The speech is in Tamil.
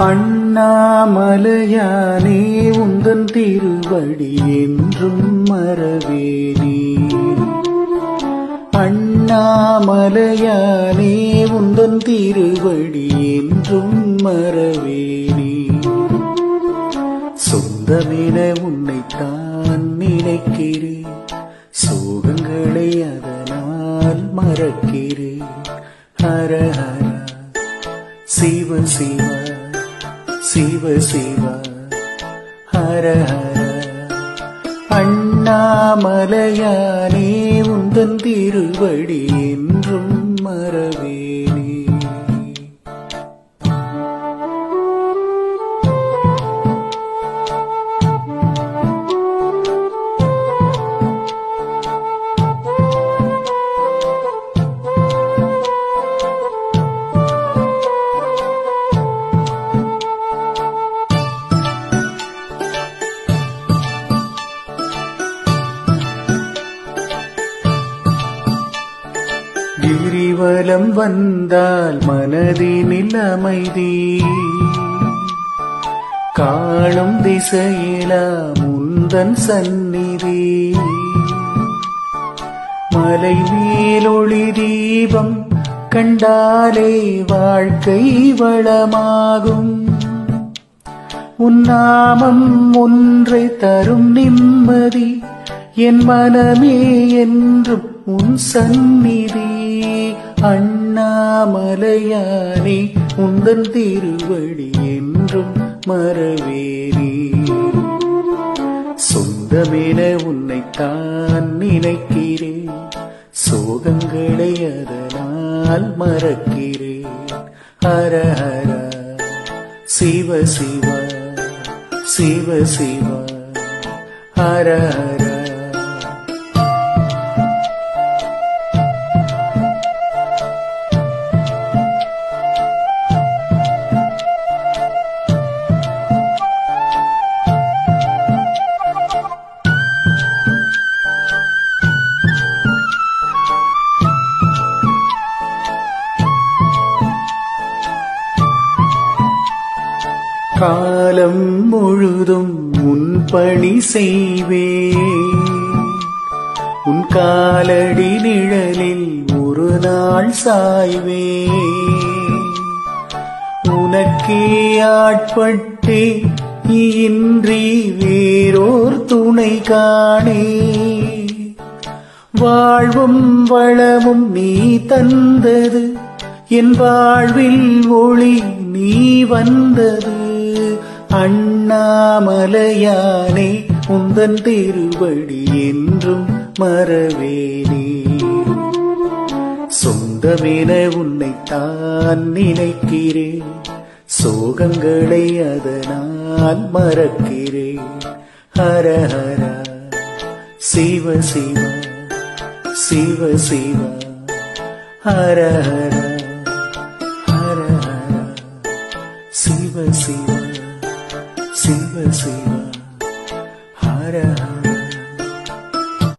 அண்ணாமலையானே உந்தன் திருவடி என்றும் மறவேனே. அண்ணாமலையானே உந்தன் திருவடி என்றும் மறவேனே. சொந்தமென உன்னைத்தான் நினைக்கிறேன். சோகங்களை அதனால் மறக்கிறேன். ஹர ஹர சிவ சிவா. சிவ சிவ ஹர ஹர. அண்ணாமலையானே உந்தன் திருவடியின் கிரிவலம் வந்தால் மனதினில் அமைதி. காணும் திசையிலா முந்தன் சந்நிதி. மலை மேலொளி தீபம் கண்டாலே வாழ்க்கை வளமாகும். உன்னாமம் ஒன்றை தரும் நிம்மதி. என் மனமே என்றும் உன் சந்நிதி அண்ணாமலையானே உந்தன் திருவடி என்றும் மறவேறி. சொந்தமென உன்னைத்தான் நினைக்கிறேன் சோகங்களை அதனால் மறக்கிறேன் ஹர ஹர சிவ சிவ சிவ சிவ ஹர ஹர. காலம் முழுதும் உன் பணி செய்வேன். உன் காலடி நிழலில் ஒரு நாள் சாய்வே உனக்கே ஆட்பட்டே இன்றி வேறோர் துணை காணே. வாழ்வும் வளமும் நீ தந்தது என் வாழ்வில் ஒளி நீ வந்தது. அண்ணாமலையானே உந்தன் திருவடி என்றும் மறவேனே. சொந்தமென உன்னைத்தான் நினைக்கிறேன். சோகங்களை அதனால் மறக்கிறேன். ஹர ஹர சிவ சிவ சிவ சிவ ஹர ஹர ஹர ஹர சிவ சிவ. சிவ சிவ ஹர ஹர